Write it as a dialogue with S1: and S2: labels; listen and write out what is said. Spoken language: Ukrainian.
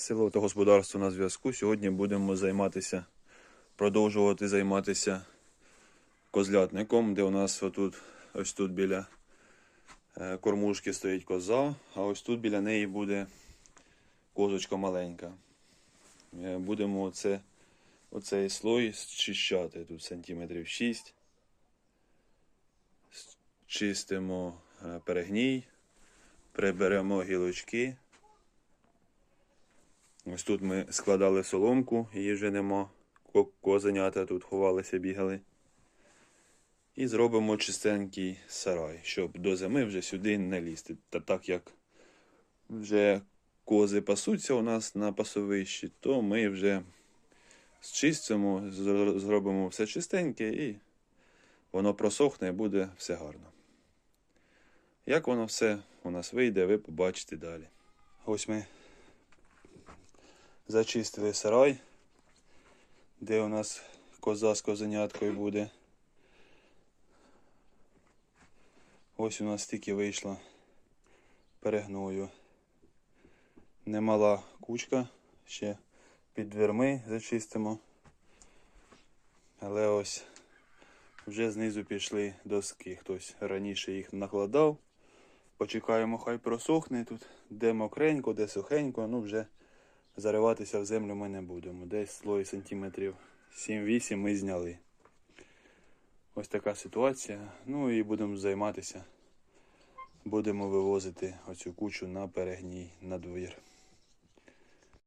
S1: Село та господарство на зв'язку. Сьогодні будемо займатися, продовжувати займатися козлятником, де у нас отут, ось тут біля е, кормушки стоїть коза, а ось тут біля неї буде козочка маленька. Е, Будемо оце, оцей слой зчищати. Тут сантиметрів 6. Чистимо е, перегній, приберемо гілочки. Ось тут ми складали соломку, її вже нема. Козенята тут ховалися, бігали. І зробимо чистенький сарай, щоб до зими вже сюди не лізти. Та так як вже кози пасуться у нас на пасовищі, то ми вже зчистимо, зро- зробимо все чистеньке і воно просохне і буде все гарно. Як воно все у нас вийде, ви побачите далі. Ось ми зачистили сарай, де у нас коза з козеняткою буде. Ось у нас тільки вийшла перегною. Немала кучка, ще під дверми зачистимо. Але ось вже знизу пішли доски. Хтось раніше їх накладав. Почекаємо, хай просохне тут, де мокренько, де сухенько, ну вже зариватися в землю ми не будемо. Десь слой сантиметрів 7-8 ми зняли. Ось така ситуація. Ну і будемо займатися. Будемо вивозити оцю кучу на перегній на двір.